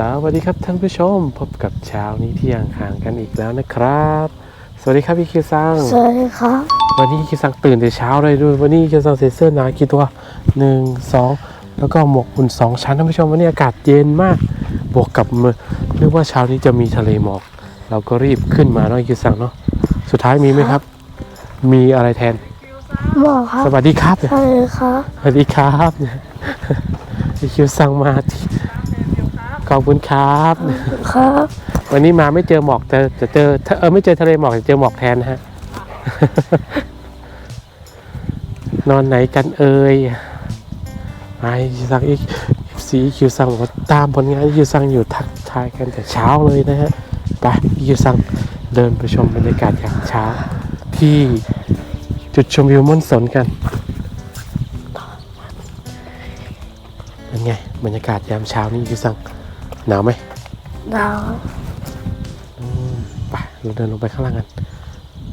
สวัสดีครับท่านผู้ชมพบกับเช้านี้ที่ยังห่างกันอีกแล้วนะครับ สวัสดีครับพี่คิวซังสวัสดีครับ วันนี้คิวซังตื่นแต่เช้าเลยด้วยวันนี้คิวซังใส่เสื้อหนากี่ตัวหนึ่งสองแล้วก็หมวกอุ่นสองชั้นท่านผู้ชมวันนี้อากาศเย็นมาก บวกกับมือเรียกว่าเช้านี้จะมีทะเลหมอก เราก็รีบขึ้นมาเนาะคิวซังเนาะสุดท้ายมีไหมครับ มีอะไรแทนหมอครับ สวัสดีครับสวัสดีครับสวัสดีครับพี่คิวสั่งมาที่ ขอบคุณครับ ครับ วันนี้มาไม่เจอหมอกแต่จะเจอถ้าเออไม่เจอทะเลหมอกจะเจอหมอกแทนนะฮะ นอนไหนกันเอ่ยไอสั่งอีกสีคิวสั่งบอกว่าตามผลงานคิวสั่งอยู่ทักทายกันแต่เช้าเลยนะฮะไปคิวสั่งเดินไปชมบรรยากาศยามเช้า ที่จุดชมวิวม่อนสนกันเป็นไงบรรยากาศยามเช้านี่คิวสั่ง หนาวไหมดาวไปเราเดินลงไปข้างล่างกัน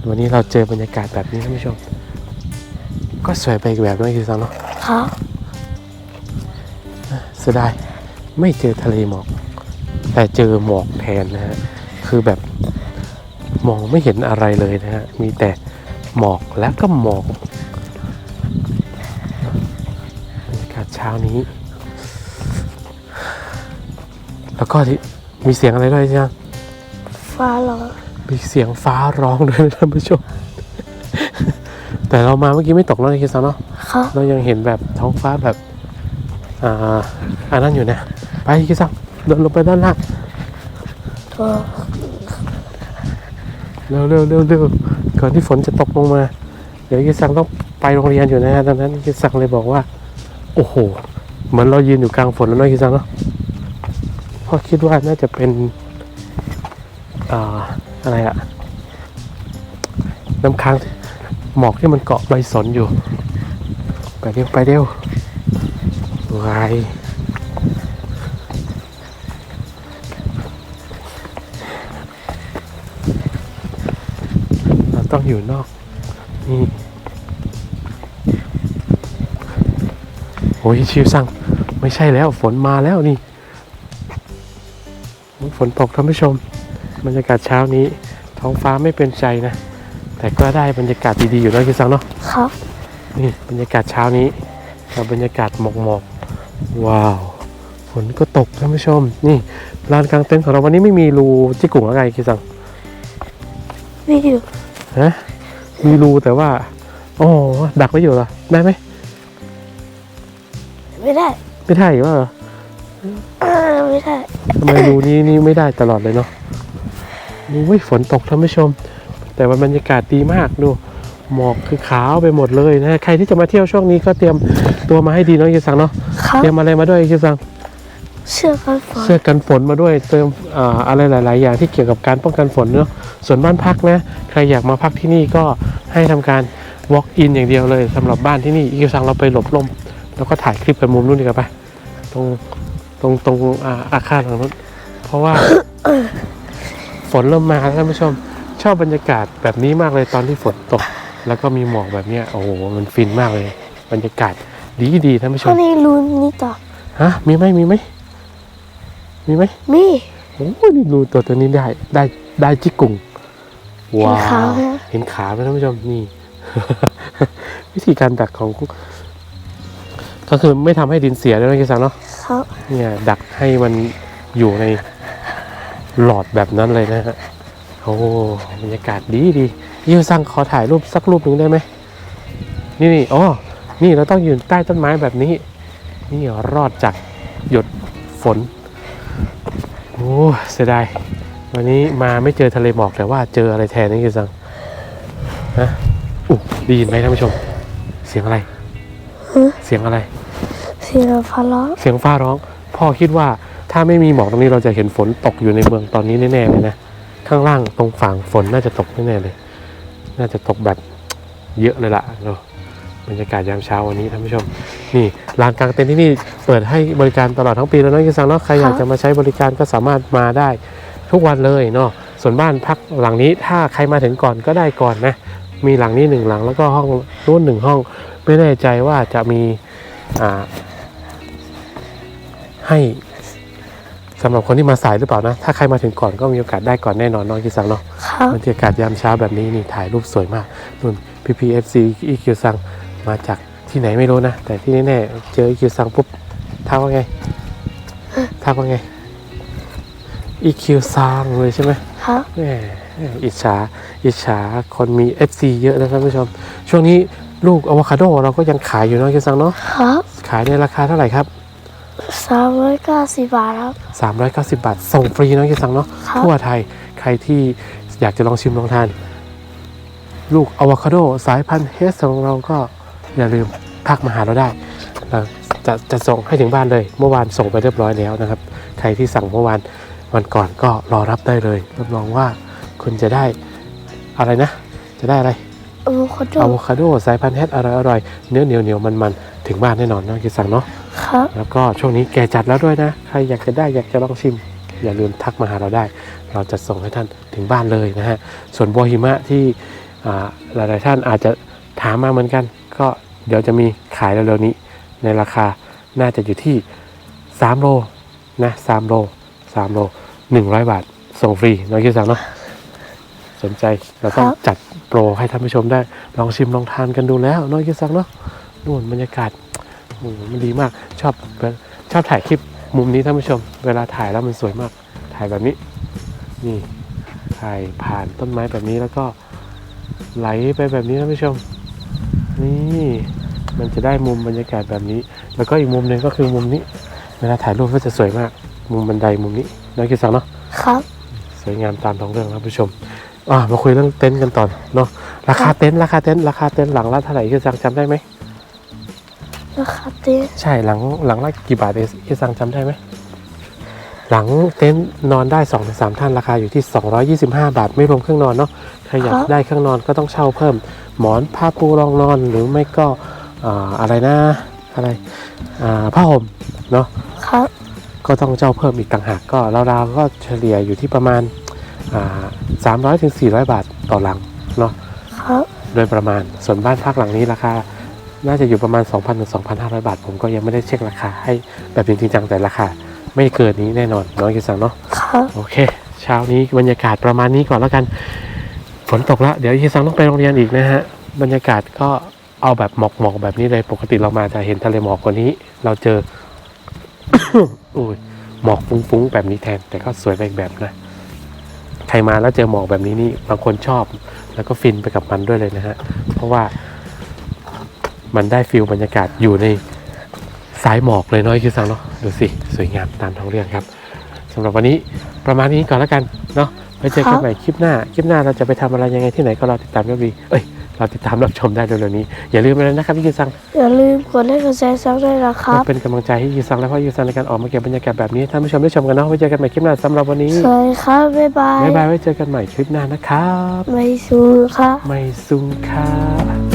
วันนี้เราเจอบรรยากาศแบบนี้ท่านผู้ชม ก็สวยไปอีกแบบด้วยคือซังเนาะครับเสียดายไม่เจอทะเลหมอก แต่เจอหมอกแทนนะฮะ คือแบบมองไม่เห็นอะไรเลยนะฮะ มีแต่หมอกและก็หมอกบรรยากาศเช้านี้ แล้วก็ที่มีเสียงอะไรด้วยใช่ไหมฟ้าร้องมีเสียงฟ้าร้องด้วยนะท่านผู้ชม แต่เรามาเมื่อกี้ไม่ตกแล้วนะคิดซะเนาะครับเรายังเห็นแบบท้องฟ้าแบบอ่าอันนั้นอยู่นะไปคิดซังเดินลงไปด้านล่างตัวเร็วเร็วเร็วเร็วก่อนที่ฝนจะตกลงมา เดี๋ยวคิดซังต้องไปโรงเรียนอยู่นะฮะตอนนั้นคิดซังเลยบอกว่า โอ้โหเหมือนเรายืนอยู่กลางฝนแล้วเนาะคิดซังเนาะเพราะคิดว่าน่าจะเป็นอ่าอะไรอะน้ำค้างหมอกที่มันเกาะใบสนอยู่ ไปเร็วไปเร็วไวเราต้องอยู่นอกนี่โอ้ยชิวสั่งไม่ใช่แล้วฝนมาแล้วนี่ ฝนตกท่านผู้ชม บรรยากาศเช้านี้ ท้องฟ้าไม่เป็นใจนะ แต่ก็ได้บรรยากาศดีๆอยู่แล้วคิดซังเนาะครับนี่บรรยากาศเช้านี้กับบรรยากาศหมอกหมอกๆว้าวฝนก็ตกท่านผู้ชม นี่ลานกลางเต็นท์ของเราวันนี้ไม่มีรูจิกุ่งอะไรคิดซังวิดีโอฮะมีรูแต่ว่าอ๋อดักไว้อยู่เหรอได้ไหมไม่ได้ ไม่ได้เหรอ เออไม่ได้ทำไมรูนี้นี่ไม่ได้ตลอดเลยเนาะอุ้ยฝนตกท่านผู้ชม แต่ว่าบรรยากาศดีมากดูหมอกคือขาวไปหมดเลยนะใครที่จะมาเที่ยวช่วงนี้ก็เตรียมตัวมาให้ดีเนาะคิดซังเนาะครับเตรียมอะไรมาด้วยคิดซังเชื่อกันฝนเสื้อกันฝนมาด้วยเติมอ่าอะไรหลาย ๆ อย่างที่เกี่ยวกับการป้องกันฝนเนาะส่วนบ้านพักนะใครอยากมาพักที่นี่ก็ให้ทำการ walk in อย่างเดียวเลยสำหรับบ้านที่นี่อีกสั่งเราไปหลบลมแล้วก็ถ่ายคลิปกันมุมนู้นดีกว่าไปตรง ตรงตรงอ่าอาคารหลังนู้นเพราะว่า ฝนเริ่มมาแล้วท่านผู้ชม ชอบบรรยากาศแบบนี้มากเลยตอนที่ฝนตก แล้วก็มีหมอกแบบเนี้ยโอ้โหมันฟินมากเลย บรรยากาศดีดีๆท่านผู้ชข้างมในรูนี่ต่อฮะมีไหมมีไหมมีไหมมีโอ้ยนี่รูตัวตัวนี้ได้ได้ได้จิกกุ่งว้าเห็นขาววไหม เห็นขาไหมท่านผู้ชมนี่ วิธีการดักของก็คือไม่ทำให้ดินเสียด้วยนะกิซังเนาะ ครับเนี่ยดักให้มันอยู่ในหลอดแบบนั้นเลยนะฮะโอ้บรรยากาศดีดียิวซังขอถ่ายรูปสักรูปหนึ่งได้ไหมนี่นี่อ๋อนี่เราต้องยืนใต้ต้นไม้แบบนี้ นี่รอดจากหยดฝนโอ้เสียดายวันนี้มาไม่เจอทะเลหมอกแต่ว่าเจออะไรแทนนี่คือสังฮะอู้ได้ยินไหมท่านผู้ชม เสียงอะไร เสียงอะไรเสียงฟ้าร้องเสียงฟ้าร้อง พ่อคิดว่าถ้าไม่มีหมอกตรงนี้เราจะเห็นฝนตกอยู่ในเมืองตอนนี้แน่ๆเลยนะข้างล่างตรงฝั่งฝนน่าจะตกแน่ๆเลย น่าจะตกแบบเยอะเลยล่ะเนาะบรรยากาศยามเช้าวันนี้ท่านผู้ชม นี่ลานกลางเต็นท์ที่นี่เปิดให้บริการตลอดทั้งปีแล้วเนาะยังสังเนาะใครอยากจะมาใช้บริการก็สามารถมาได้ทุกวันเลยเนาะส่วนบ้านพักหลังนี้ถ้าใครมาถึงก่อนก็ได้ก่อนนะ มีหลังนี้หนึ่งหลังแล้วก็ห้องนู้นหนึ่งห้อง ไม่แน่ใจว่าจะมีอ่า ให้สสำหรับคนที่มาสายหรือเปล่านะ ถ้าใครมาถึงก่อนก็มีโอกาสได้ก่อนแน่นอนเน้องกิซังเนาะครับบรรยากาศยามเช้าแบบนี้นี่ถ่ายรูปสวยมากนุ่นพีพีเอฟซีอีคิวซังมาจากที่ไหนไม่รู้นะ แต่ที่แน่ๆเจออีคิวซังปุ๊บทักว่าไงทักว่าไงอีคิวซังเลยใช่ไหมครับแหมอิจฉาอิจฉาคนมี FC เยอะนะท่านผู้ชม ช่วงนี้ลูกอะโวคาโดเราก็ยังขายอยู่เนาะคิวซังเนาะครับขายในราคาเท่าไหร่ครับ สามร้อยเก้าสิบบาทครับ 390 บาท ส่งฟรีเนาะคิวซังเนาะครับ ทั่วไทยใครที่อยากจะลองชิมลองทาน ลูกอะโวคาโดสายพันธุ์เฮสของเราก็อย่าลืมทักมาหาเราได้เราจะจะส่งให้ถึงบ้านเลย เมื่อวานส่งไปเรียบร้อยแล้วนะครับ ใครที่สั่งเมื่อวานวันก่อนก็รอรับได้เลยรับรองว่าคุณจะได้อะไรนะ จะได้อะไร อะโวคาโด อะโวคาโดสายพันธุ์เฮดอร่อยอร่อยเนื้อเหนียวเหนียวมันมันๆถึงบ้านแน่นอนเนาะคิดสั่งเนาะ ครับ แล้วก็ช่วงนี้แกจัดแล้วด้วยนะ ใครอยากจะได้อยากจะลองชิม อย่าลืมทักมาหาเราได้ เราจะส่งให้ท่านถึงบ้านเลยนะฮะ ส่วนบัวหิมะที่อ่าหลายๆท่านอาจจะถามมาเหมือนกัน ก็เดี๋ยวจะมีขายเร็วๆนี้ในราคาน่าจะอยู่ที่ 3 โลนะ3โล3โล 100 บาท ส่งฟรีน้องคิดสั่งเนาะสนใจเราต้องจัดโปรให้ท่านผู้ชมได้ ลองชิมลองทานกันดูแล้วน้องคิดสั่งเนาะนู่นบรรยากาศ โอ้โหมันดีมากชอบชอบถ่ายคลิปมุมนี้ท่านผู้ชม เวลาถ่ายแล้วมันสวยมาก ถ่ายแบบนี้ นี่ถ่ายผ่านต้นไม้แบบนี้แล้วก็ไหลไปแบบนี้ท่านผู้ชม นี่มันจะได้มุมบรรยากาศแบบนี้ แล้วก็อีกมุมหนึ่งก็คือมุมนี้ เวลาถ่ายรูปก็จะสวยมาก มุมบันไดมุมนี้น้องคิดสังเนาะครับ สวยงามตามท้องเรื่องท่านผู้ชมอ่ามาคุยเรื่องเต็นท์กันต่อเนาะราคาเต็นท์ราคาเต็นท์ราคาเต็นท์หลังละเท่าไหร่คิดสังจำได้ไหม ราคาเต็นท์ใช่หลังหลังละกี่บาทเองที่สั่งจำได้ไหมหลังเต็นท์นอนได้2อถึงสท่านราคาอยู่ที่ 225 บาท ไม่รวมเครื่องนอนเนาะใครอยากได้เครื่องนอนก็ต้องเช่าเพิ่ม หมอนผ้าปูรองนอนหรือไม่ก็อ่าอะไรนะอะไรอ่าผ้าห่มเนาะครับก็ต้องเช่าเพิ่มอีกต่างหากก็ราวๆก็เฉลี่ยอยู่ที่ประมาณอ่า300ถึง400บาทต่อหลังเนาะครับโดยประมาณส่วนบ้านพักหลังนี้ราคา น่าจะอยู่ประมาณ 2,000ถึง2,500 บาท ผมก็ยังไม่ได้เช็คราคาให้แบบจริงๆจังแต่ราคา ไม่เกินนี้แน่นอนน้องกิสังเนาะครับโอเค เช้านี้บรรยากาศประมาณนี้ก่อนแล้วกัน ฝนตกแล้วเดี๋ยวกิสังต้องไปโรงเรียนอีกนะฮะบรรยากาศก็เอาแบบหมอกหมอกๆแบบนี้เลยปกติเรามาจะเห็นทะเลหมอกกว่านี้ เราเจออุ้ยหมอกฟุ้งๆแบบนี้แทน แต่ก็สวยไปอีกแบบนะใครมาแล้วเจอหมอกแบบนี้นี่บางคนชอบ แล้วก็ฟินไปกับมันด้วยเลยนะฮะเพราะว่า มันได้ฟิลบรรยากาศอยู่ในสายหมอกเลยเน้อยคือสังเนาะดูสิ สวยงามตามท้องเรื่องครับสำหรับวันนี้ประมาณนี้ก่อนแล้วกันเนาะไว้เจอกันใหม่คลิปหน้า คลิปหน้าเราจะไปทำอะไรยังไงที่ไหนก็รอติดตามรับดีเอ้ยเราติดตามรับชมได้เร็วๆนี้ อย่าลืมไปเลยนะครับพี่ยูซัง อย่าลืมกดไลค์กดแชร์ซับด้วยนะครับเป็นกำลังใจให้ยูซังและพ่อยูซังในการออกมาเก็บบรรยากาศแบบนี้ให้ท่านผู้ชมได้ชมกันเนาะไว้เจอกันใหม่คลิปหน้าสำหรับวันนี้สวัสดีครับ บ๊ายบาย บ๊ายบายไว้เจอกันใหม่คลิปหน้านะครับ ไม่สู้ครับไม่ซุงครับ